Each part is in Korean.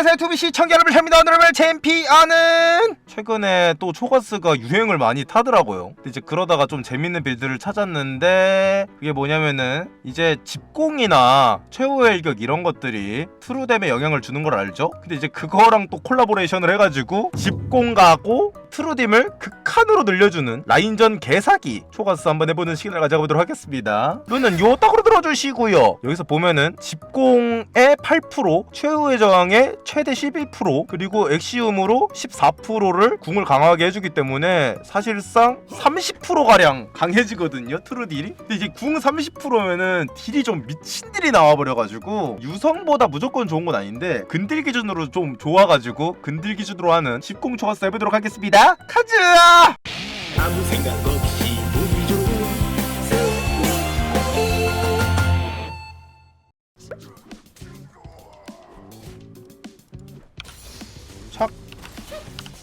안녕하세요 투비 시 청자 여러분 접니다. 오늘의 챔피언은? 최근에 또 초가스가 유행을 많이 타더라고요. 이제 그러다가 좀 재밌는 빌드를 찾았는데 그게 뭐냐면은 이제 집공이나 최후의 일격 이런 것들이 트루뎀에 영향을 주는 걸 알죠? 근데 이제 그거랑 또 콜라보레이션을 해가지고 집공 가고 트루딤을 극한으로 늘려주는 라인전 개사기 초가스 한번 해보는 시간을 가져보도록 하겠습니다. 룬은 요 떡으로 들어주시고요. 여기서 보면은 집공의 8% 최후의 저항의 최대 11% 그리고 엑시움으로 14%를 궁을 강하게 해주기 때문에 사실상 30%가량 강해지거든요 트루딜이. 근데 이제 궁 30%면은 딜이 좀 미친 딜이 나와버려가지고 유성보다 무조건 좋은 건 아닌데 근딜 기준으로 좀 좋아가지고 근딜 기준으로 하는 집공 초가스 해보도록 하겠습니다. 카즈아 아무 생각 없이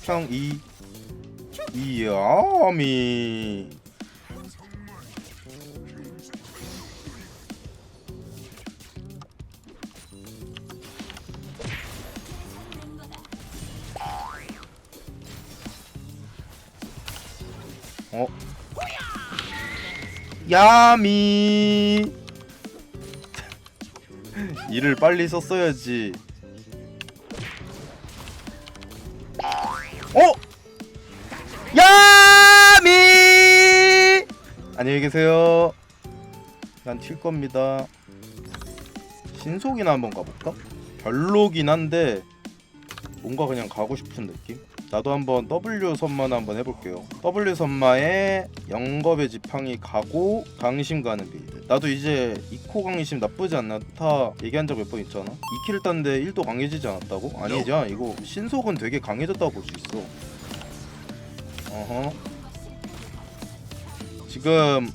평이 이야미. 어? 야미. 일을 빨리 썼어야지 어? 야미! 안녕히 계세요. 난 튈 겁니다. 신속이나 한번 가볼까? 별로긴 한데 뭔가 그냥 가고 싶은 느낌? 나도 한번 W 선만 한번 해볼게요. W 선마에 영겁의 지팡이 가고 강심 가는 빌드. 나도 이제 이코 강심 나쁘지 않다 얘기한 적 몇 번 있잖아. 2킬을 땄는데 1도 강해지지 않았다고? 아니죠. 이거 신속은 되게 강해졌다고 볼 수 있어. 어허. 지금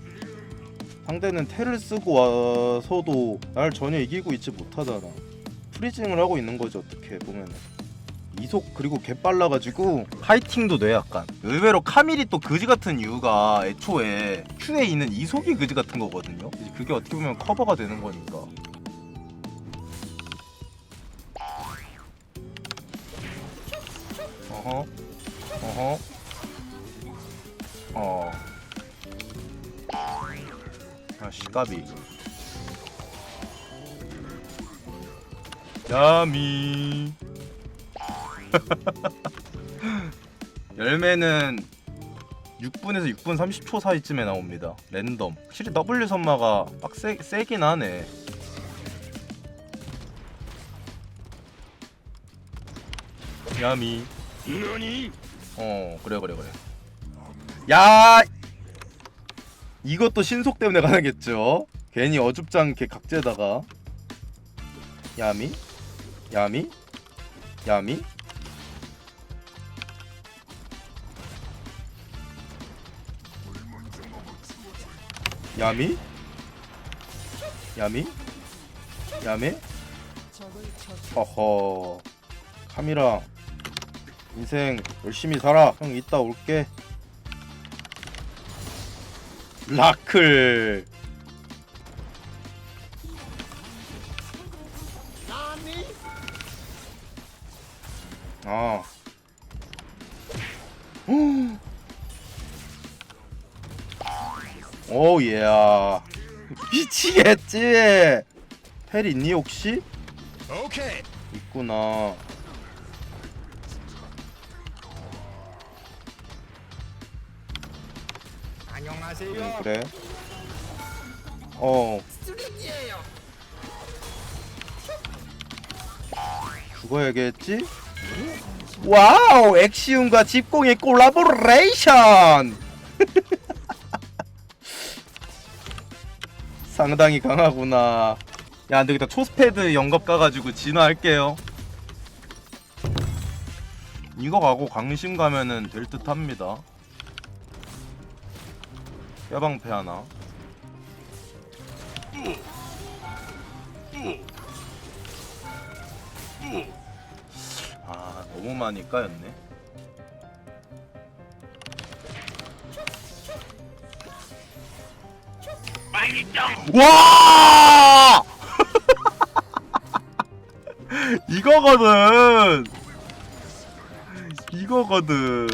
상대는 텔을 쓰고 와서도 날 전혀 이기고 있지 못하잖아. 프리징을 하고 있는 거지 어떻게 보면은. 이속 그리고 개 빨라가지고 파이팅도 돼 약간. 의외로 카밀이 또 그지 같은 이유가 애초에 Q에 있는 이속이 그지 같은 거거든요. 그게 어떻게 보면 커버가 되는 거니까. 어허 어허. 어. 아씨 까비. 야미 열매는 6분에서 6분 30초 사이쯤에 나옵니다. 랜덤. 확실히 W 선마가 빡 세 세긴 하네. 야미. 너니 어 그래 그래 그래. 야 이것도 신속 때문에 가능했죠. 괜히 어줍지 않게 각재다가 야미 야미 야미 야미? 야미? 야미 허허. 카미라 인생 열심히 살아. 형 이따 올게. 라클. 아. 오 예야. 미치겠지? 헬 있니 혹시? 오케이. 있구나. 안녕하세요. 응, 그래. 어. 죽어야겠지? 와우! 엑시움과 집공의 콜라보레이션 상당히 강하구나. 야 안되겠다 초스패드 영겁 가가지고 진화할게요. 이거 가고 강심 가면은 될 듯 합니다. 뼈방패 하나. 아 너무 많이 까였네 와! 이거거든. 이거거든.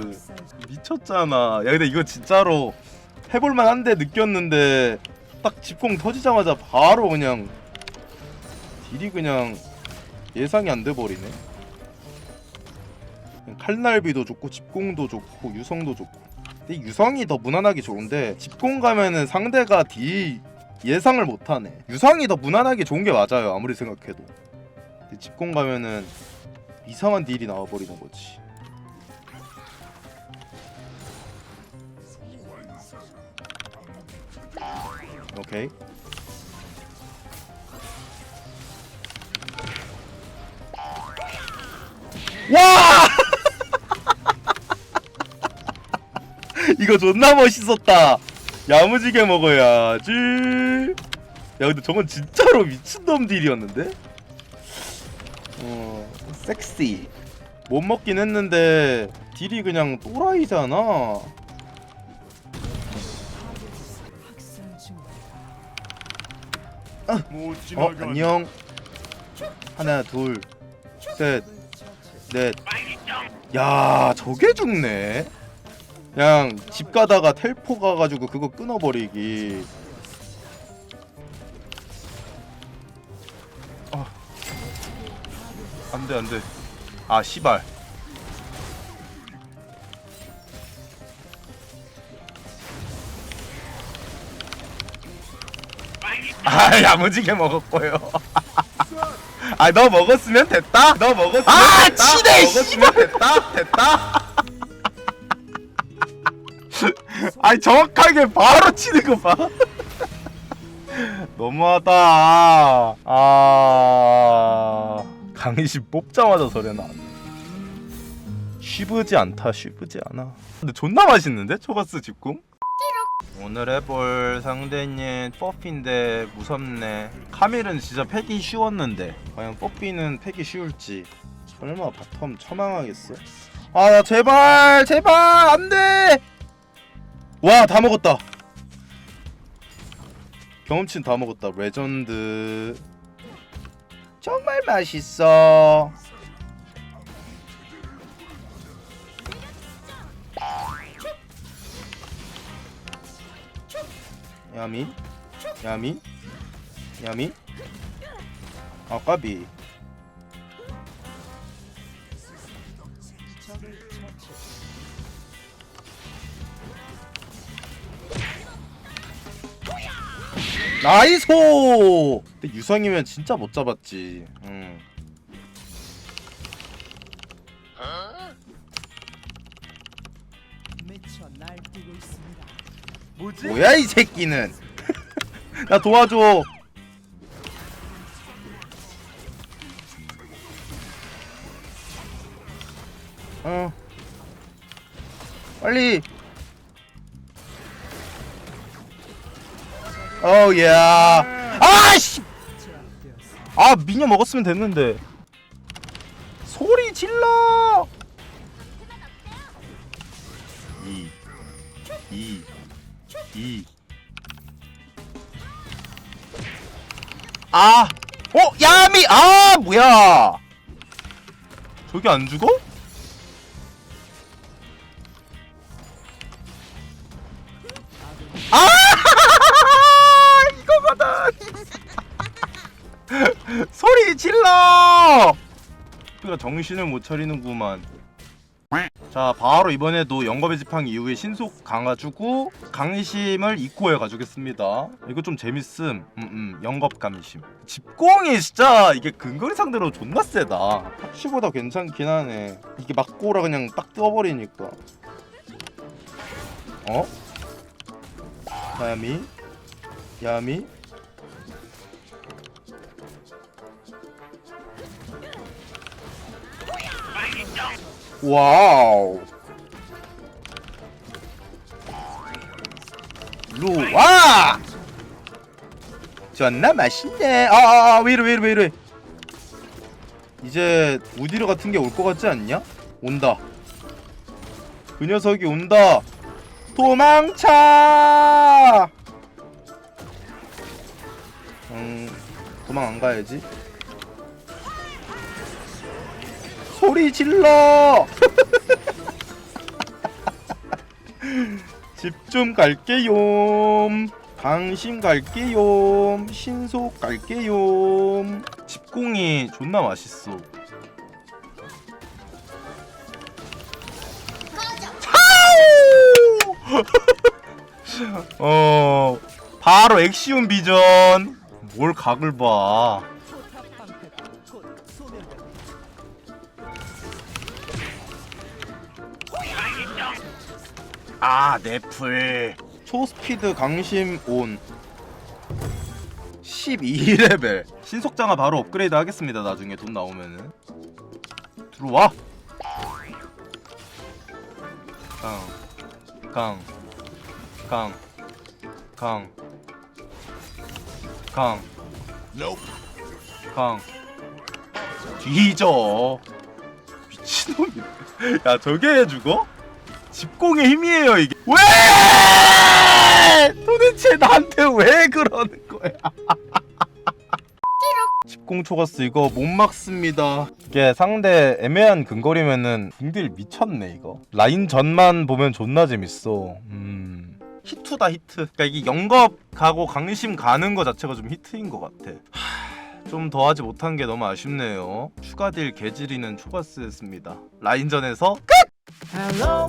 미쳤잖아. 야 근데 이거 진짜로 해볼만 한데 느꼈는데 딱 집공 터지자마자 바로 그냥 딜이 그냥 예상이 안 돼 버리네. 칼날비도 좋고 집공도 좋고 유성도 좋고 근데 유성이 더 무난하기 좋은데 집공 가면은 상대가 딜 예상을 못하네. 유성이 더 무난하게 좋은 게 맞아요 아무리 생각해도. 근데 집공 가면은 이상한 딜이 나와버리는 거지. 오케이. 와! 이거 존나 멋있었다. 야무지게 먹어야지. 야 근데 저건 진짜로 미친놈 딜이었는데? 어 섹시. 못 먹긴 했는데 딜이 그냥 또라이잖아. 어못 안녕. 하나 둘 셋. 넷. 야, 저게 죽네. 그냥 집 가다가 텔포 가가지고 그거 끊어버리기. 아, 안돼 안돼. 아, 씨발. 아, 야무지게 먹었고요. 아, 너 먹었으면 됐다. 너 먹었으면 아, 됐다. 치네, 먹었으면 됐다. 됐다. 아니 정확하게 바로 치는 거 봐. 너무하다. 아 강의시 뽑자마자 소리 나. 쉬브지 않다. 쉬브지 않아. 근데 존나 맛있는데 초가스 집궁? 오늘 해볼 상대는 뽀삐인데 무섭네. 카밀은 진짜 패기 쉬웠는데 과연 뽀삐는 패기 쉬울지. 설마 바텀 처망하겠어? 아나 제발 제발 안돼. 와 다 먹었다. 경험치는 다 먹었다. 레전드. 정말 맛있어. 야미 야미 야미 아 까비 나이소! 근데 유성이면 진짜 못 잡았지. 있습니다. 뭐야 이 새끼는? 나 도와줘. 어. 빨리 어야 아씨 제압되었습니다. 아 미녀 먹었으면 됐는데 소리 질러 2 2 2 아! 어! 야미! 아! 뭐야! 저게 안 죽어? 그가 정신을 못 차리는구만. 자, 바로 이번에도 영겁의 지팡 이후에 신속 강화주고 강심을 이코에 가주겠습니다. 이거 좀 재밌음. 음, 음, 영겁 감심. 집공이 진짜 이게 근거리 상대로 존나 세다. 탑시보다 괜찮긴 하네. 이게 막고라 그냥 딱 떠버리니까. 어? 야미? 야미? 와우. 루와! 존나 맛있네. 아, 아, 아, 왜 이래, 왜 이래, 왜 이래. 이제 우디르 같은 게 올 것 같지 않냐? 온다. 그 녀석이 온다. 도망쳐! 음, 도망 안 가야지. 소리 질러! 집 좀 갈게요. 강심 갈게요. 신속 갈게요. 집공이 존나 맛있어! 어 바로 엑시온 비전. 뭘 각을 봐 아 네플 초스피드 강심 온 12레벨 신속장화 바로 업그레이드 하겠습니다 나중에 돈 나오면은 들어와 강강강강강 강. Nope. 강. 뒤져. 미친놈이야. 야, 저게 해 죽어? 집공의 힘이에요, 이게. 왜! 도대체 나한테 왜 그러는 거야? 집공 초가스 이거 못 막습니다. 이게 상대 애매한 근거리면은 궁딜 미쳤네 이거. 라인 전만 보면 존나 재밌어. 음. 히트다 히트. 그러니까 이게 영겁 가고 강심 가는 거 자체가 좀 히트인 것 같아. 좀더 하지 못한 게 너무 아쉽네요. 추가 딜 개지리는 초가스였습니다. 라인전에서 Hello,